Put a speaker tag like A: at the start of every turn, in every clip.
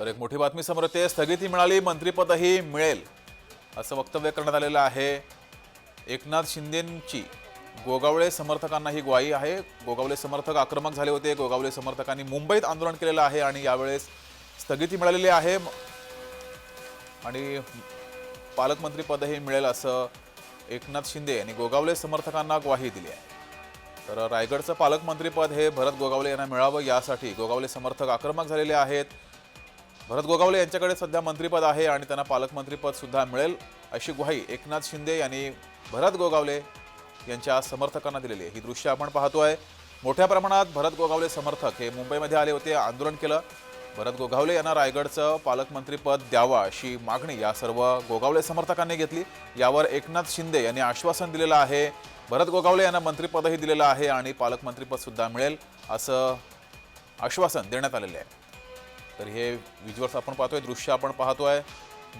A: तर एक मोठी बातमी समोर येते. स्थगिती मिळाली मंत्रिपदही मिळेल असं वक्तव्य करण्यात आलेलं आहे. एकनाथ शिंदेंची गोगावळे समर्थकांना ही ग्वाही आहे. गोगावले समर्थक आक्रमक झाले होते. गोगावले समर्थकांनी मुंबईत आंदोलन केलेलं आहे आणि यावेळेस स्थगिती मिळालेली आहे. आणि पालकमंत्रीपदही मिळेल असं एकनाथ शिंदे यांनी गोगावले समर्थकांना ग्वाही दिली आहे. तर रायगडचं पालकमंत्रीपद हे भरत गोगावले यांना मिळावं यासाठी गोगावले समर्थक आक्रमक झालेले आहेत. भरत गोगावले यांच्याकडे सध्या मंत्रिपद आहे आणि त्यांना पालकमंत्रीपद सुद्धा मिळेल अशी ग्वाही एकनाथ शिंदे यांनी भरत गोगावले यांच्या समर्थकांना दिलेली आहे. ही दृश्य आपण पाहतोय. मोठ्या प्रमाणात भरत गोगावले समर्थक हे मुंबईमध्ये आले होते आंदोलन केलं. भरत गोगावले यांना रायगडचं पालकमंत्रीपद द्यावा अशी मागणी या सर्व गोगावले समर्थकांनी घेतली. यावर एकनाथ शिंदे यांनी आश्वासन दिलेलं आहे. भरत गोगावले यांना मंत्रिपदही दिलेलं आहे आणि पालकमंत्रीपद सुद्धा मिळेल असं आश्वासन देण्यात आलेलं आहे. तर हे विज्युअल्स आपण पाहतो आहे दृश्य आपण पाहतो आहे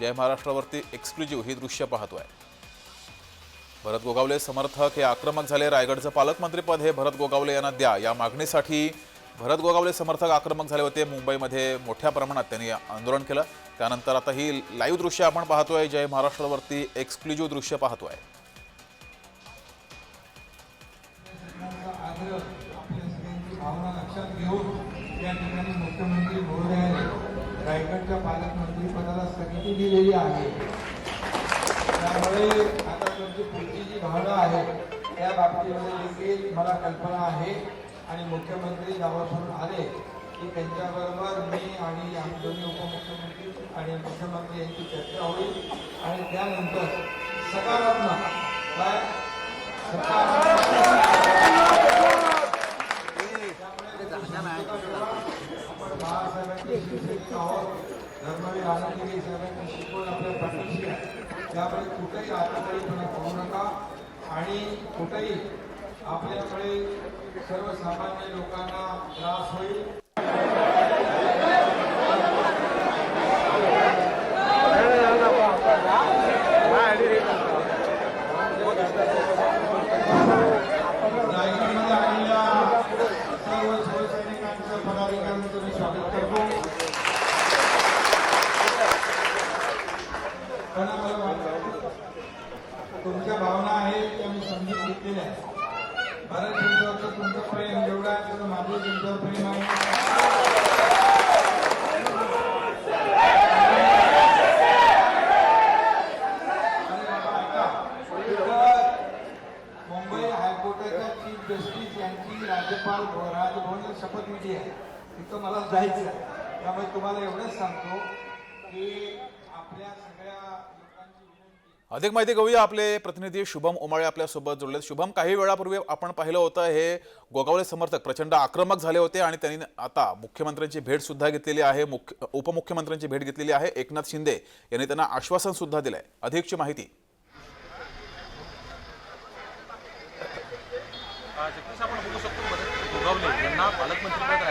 A: जय महाराष्ट्रावरती एक्सक्लुझिव्ह ही दृश्य पाहतो आहे भरत गोगावले समर्थक हे आक्रमक झाले. रायगडचं पालकमंत्रीपद हे भरत गोगावले यांना द्या. या मागणीसाठी भरत गोगावले समर्थक आक्रमक झाले होते. मुंबईमध्ये मोठ्या प्रमाणात त्यांनी आंदोलन केलं. त्यानंतर आता ही लाईव्ह दृश्य आपण पाहतोय. जय महाराष्ट्रावरती एक्सक्लुझिव्ह दृश्य पाहतोय.
B: आग्रह आपल्या सगळ्यांची भावना लक्षात घेऊन या ठिकाणी मुख्यमंत्री महोदयाने रायगडच्या पालकमंत्री पदाला स्थगिती दिलेली आहे. त्यामुळे आता तुमची पुढची जी भावना आहे त्या बाबतीमध्ये देखील मला कल्पना आहे आणि मुख्यमंत्री गावातून आले की त्यांच्याबरोबर मी आणि आम्ही दोन्ही उपमुख्यमंत्री आणि मुख्यमंत्री यांची चर्चा होईल. आणि त्यानंतर सकारात्मक काय सकारात्मक आपण बाळासाहेबांचे शिवसैनिक आहोत धर्मवीर आनंदगिरी साहेबांची शिकवण आपल्या पाठीशी आहे त्यामुळे कुठेही आताकडीपणा पाहू नका. आणि कुठेही आपल्याकडे सर्वसामान्य लोकांना त्रास होईल रायगडमध्ये आलेल्या सर्व शिवसैनिकांचं पदाधिकाऱ्यांचं मी स्वागत करतो पण मला वाटतं तुमच्या भावना आहेत त्या मी समजून घेतलेल्या आहेत भारत तुमच्यावरचं तुमचं प्रेम जेवढं आहे तेवढं माझं तुमच्यावर प्रेम आहे आणि बाबा ऐका, इथं मुंबई हायकोर्टाच्या चीफ जस्टिस यांची राज्यपाल राजभवन शपथविधी आहे. तिथं मला जायचं आहे त्यामुळे तुम्हाला एवढंच सांगतो की आपल्या सगळ्या
A: अधिक माहिती घेऊया आपले प्रतिनिधी शुभम उमाळे आपल्यासोबत जोडले शुभम काही वेळापूर्वी आपण पाहिलं होतं हे गोगावले समर्थक प्रचंड आक्रमक झाले होते आणि त्यांनी आता मुख्यमंत्र्यांची भेट सुद्धा घेतलेली आहे मुख्य उपमुख्यमंत्र्यांची भेट घेतलेली आहे. एकनाथ शिंदे यांनी त्यांना आश्वासन सुद्धा दिलंय. अधिकची माहिती
C: जगदीश आपण बघू शकतो भरत गोगावले यांना पालकमंत्रीपद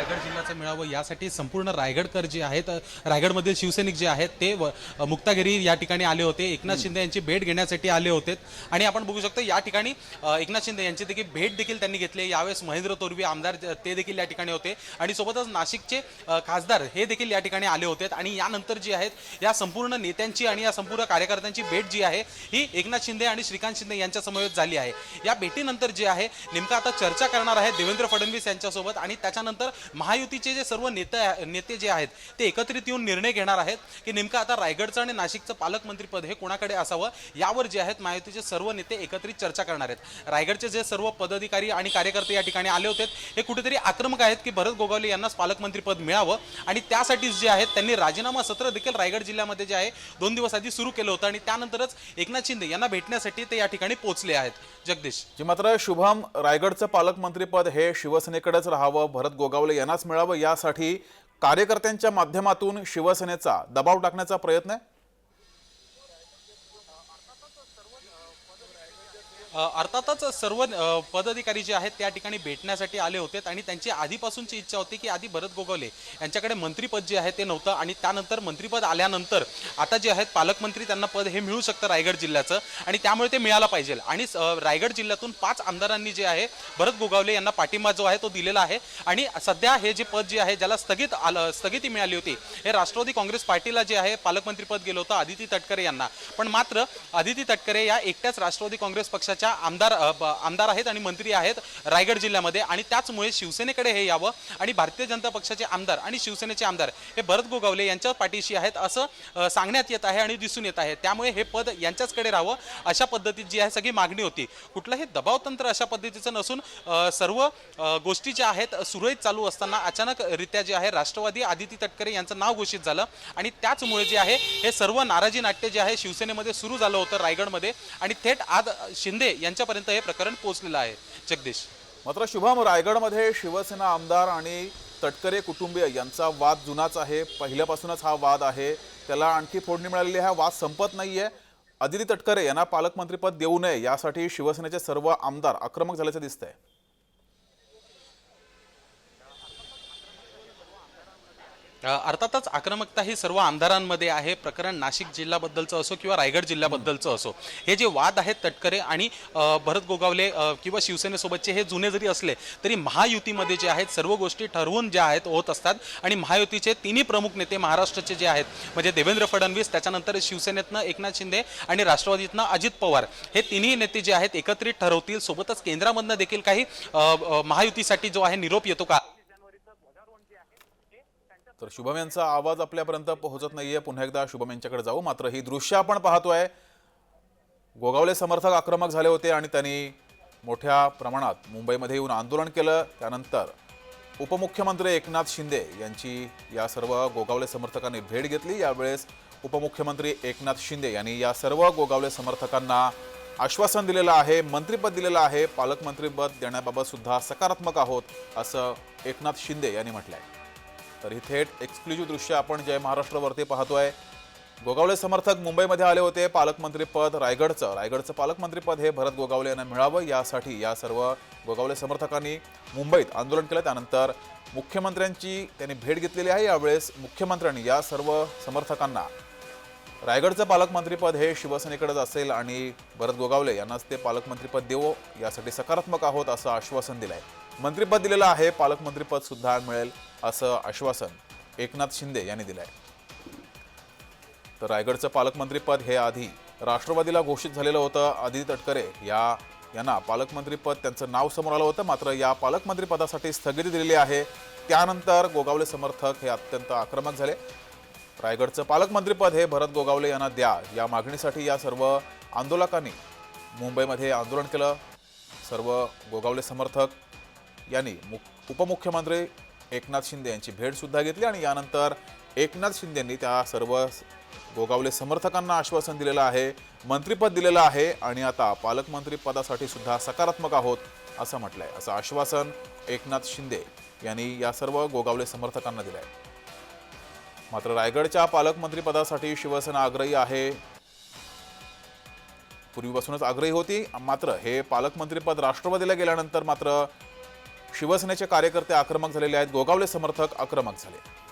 C: रायगड मिळावं यासाठी संपूर्ण रायगडकर जे आहेत रायगडमधील शिवसैनिक जे आहेत ते मुक्तागिरी या ठिकाणी आले होते. एकनाथ शिंदे यांची भेट घेण्यासाठी आले होते. आणि आपण बघू शकतो या ठिकाणी एकनाथ शिंदे यांची देखील भेट देखील त्यांनी घेतली. यावेळेस महेंद्र तोरवी आमदार ते देखील या ठिकाणी होते. आणि सोबतच नाशिकचे खासदार हे देखील या ठिकाणी आले होते. आणि यानंतर जे आहेत या संपूर्ण नेत्यांची आणि या संपूर्ण कार्यकर्त्यांची भेट जी आहे ही एकनाथ शिंदे आणि श्रीकांत शिंदे यांच्या समवेत झाली आहे. या भेटीनंतर जे आहे नेमकं आता चर्चा करणार आहेत देवेंद्र फडणवीस यांच्यासोबत. आणि त्याच्यानंतर महायुती महायुतीचे जे सर्व नेते नेते जे आहेत ते एकत्रित येऊन निर्णय घेणार आहेत की नेमकं आता रायगडचं आणि नाशिकचं पालकमंत्रीपद हे कोणाकडे असावं यावर जे आहेत महायुतीचे सर्व नेते एकत्रित चर्चा करणार आहेत. रायगडचे जे सर्व पदाधिकारी आणि कार्यकर्ते या ठिकाणी आले होते हे कुठेतरी आक्रमक आहेत की भरत गोगावले यांनाच पालकमंत्रीपद मिळावं आणि त्यासाठीच जे आहेत त्यांनी राजीनामा सत्र देखील रायगड जिल्ह्यामध्ये जे आहे दोन दिवस आधी सुरू केलं होतं आणि त्यानंतरच एकनाथ शिंदे यांना भेटण्यासाठी ते या ठिकाणी पोहोचले आहेत. जगदीश.
A: मात्र शुभम रायगडचं पालकमंत्रीपद हे शिवसेनेकडेच राहावं भरत गोगावले यांनाच मिळावं यासाठी कार्यकर्त्यांच्या माध्यमातून शिवसेनेचा दबाव टाकण्याचा प्रयत्न आहे?
C: अर्थातच सर्व पदाधिकारी जे आहेत त्या ठिकाणी भेटण्यासाठी आले होते आणि त्यांची आधीपासूनची इच्छा होती की आधी भरत गोगावले यांच्याकडे मंत्रीपद जे आहे ते नव्हतं आणि त्यानंतर मंत्रीपद आल्यानंतर आता जे आहेत पालकमंत्री त्यांना पद हे मिळू शकतं रायगड जिल्ह्याचं आणि त्यामुळे ते मिळालं पाहिजे. आणि रायगड जिल्ह्यातून पाच आमदारांनी जे आहे भरत गोगावले यांना पाठिंबा जो आहे तो दिलेला आहे आणि सध्या हे जे पद जे आहे ज्याला स्थगित आलं स्थगिती मिळाली होती हे राष्ट्रवादी काँग्रेस पार्टीला जे आहे पालकमंत्रीपद गेलं होतं आदिती तटकरे यांना. पण मात्र आदिती तटकरे या एकट्याच राष्ट्रवादी काँग्रेस पक्षाच्या आमदार ब- आमदार आहेत आणि मंत्री आहेत रायगड जिल्ह्यामध्ये आणि त्याचमुळे शिवसेनेकडे हे यावं आणि भारतीय जनता पक्षाचे आमदार आणि शिवसेनेचे आमदार हे भरत गोगावले यांच्या पाठीशी आहेत असं सांगण्यात येत आहे आणि दिसून येत आहे. त्यामुळे हे पद यांच्याचकडे राहावं अशा पद्धतीत जी आहे सगळी मागणी होती. कुठलंही दबावतंत्र अशा पद्धतीचं नसून सर्व गोष्टी ज्या आहेत सुरळीत चालू असताना अचानक रित्या जे आहे राष्ट्रवादी आदिती तटकरे यांचं नाव घोषित झालं आणि त्याचमुळे जे आहे हे सर्व नाराजी नाट्य जे आहे शिवसेनेमध्ये सुरू झालं होतं रायगडमध्ये आणि थेट आज शिंदे यांच्यापर्यंत हे प्रकरण पोहोचलेलं आहे. जगदीश.
A: मात्र शुभम रायगडमध्ये शिवसेना आमदार आणि तटकरे कुटुंबीय यांचा वाद जुनाच आहे. पहिल्यापासूनच हा वाद आहे. त्याला आणखी फोडणी मिळालेली आहे. हा वाद संपत नाहीये. अदिती तटकरे यांना पालकमंत्रीपद देऊ नये यासाठी शिवसेनेचे सर्व आमदार आक्रमक झाल्याचं दिसतंय.
C: अर्थातच आक्रमकता ही सर्व आमदारांमध्ये आहे. प्रकरण नाशिक जिल्ह्याबद्दलचं असो किंवा रायगड जिल्ह्याबद्दलचं असो. हे जे वाद आहेत तटकरे आणि भरत गोगावले किंवा शिवसेनेसोबतचे हे जुने जरी असले तरी महायुतीमध्ये जे आहेत सर्व गोष्टी ठरवून ज्या आहेत होत असतात. आणि महायुतीचे तिन्ही प्रमुख नेते महाराष्ट्राचे जे आहेत म्हणजे देवेंद्र फडणवीस त्याच्यानंतर शिवसेनेतनं एकनाथ शिंदे आणि राष्ट्रवादीतनं अजित पवार हे तिन्ही नेते जे आहेत एकत्रित ठरवतील. सोबतच केंद्रामधनं देखील काही महायुतीसाठी जो आहे निरोप येतो का?
A: तर शुभम यांचा आवाज आपल्यापर्यंत पोहोचत नाहीये. पुन्हा एकदा शुभम यांच्याकडे जाऊ. मात्र ही दृश्य आपण पाहतोय. गोगावले समर्थक आक्रमक झाले होते आणि त्यांनी मोठ्या प्रमाणात मुंबईमध्ये येऊन आंदोलन केलं. त्यानंतर उपमुख्यमंत्री एकनाथ शिंदे यांची या सर्व गोगावले समर्थकांनी भेट घेतली. यावेळेस उपमुख्यमंत्री एकनाथ शिंदे यांनी या सर्व गोगावले समर्थकांना आश्वासन दिलेलं आहे मंत्रीपद दिलेलं आहे. पालकमंत्रीपद देण्याबाबत सुद्धा सकारात्मक आहोत असं एकनाथ शिंदे यांनी म्हटलं आहे तर ही थेट एक्सक्लुझिव्ह दृश्य आपण जय महाराष्ट्रवरती पाहतोय. गोगावले समर्थक मुंबईमध्ये आले होते. पालकमंत्रीपद रायगडचं. रायगडचं पालकमंत्रीपद हे भरत गोगावले यांना मिळावं. यासाठी या सर्व गोगावले समर्थकांनी मुंबईत आंदोलन केलं. त्यानंतर मुख्यमंत्र्यांची त्यांनी भेट घेतलेली आहे. यावेळेस मुख्यमंत्र्यांनी या सर्व समर्थकांना रायगडचं पालकमंत्रीपद हे शिवसेनेकडेच असेल आणि भरत गोगावले यांनाच ते पालकमंत्रीपद देवो यासाठी सकारात्मक आहोत असं आश्वासन दिलं आहे मंत्रिपद दिलेलं आहे पालकमंत्रीपद सुद्धा मिळेल असं आश्वासन एकनाथ शिंदे यांनी दिलंय. तर रायगडचं पालकमंत्रीपद हे आधी राष्ट्रवादीला घोषित झालेलं होतं आदित्य तटकरे. या यांना पालकमंत्रीपद त्यांचं नाव समोर आलं होतं मात्र या पालकमंत्रीपदासाठी स्थगिती दिलेली आहे. त्यानंतर गोगावले समर्थक हे अत्यंत आक्रमक झाले. रायगडचं पालकमंत्रीपद हे भरत गोगावले यांना द्या या मागणीसाठी या सर्व आंदोलकांनी मुंबईमध्ये आंदोलन केलं. सर्व गोगावले समर्थक यांनी मुख उपमुख्यमंत्री एकनाथ शिंदे यांची भेटसुद्धा घेतली आणि यानंतर एकनाथ शिंदेंनी त्या सर्व गोगावले समर्थकांना आश्वासन दिलेलं आहे मंत्रीपद दिलेलं आहे आणि आता पालकमंत्रीपदासाठी सुद्धा सकारात्मक आहोत असं म्हटलं आहे असं आश्वासन एकनाथ शिंदे यांनी या सर्व गोगावले समर्थकांना दिलं आहे मात्र रायगडच्या पालकमंत्रीपदासाठी शिवसेना आग्रही आहे. पूर्वीपासूनच आग्रही होती मात्र हे पालकमंत्रीपद राष्ट्रवादीला गेल्यानंतर मात्र शिवसेनेचे कार्यकर्ते आक्रमक झालेले आहेत. गोगावले समर्थक आक्रमक झाले.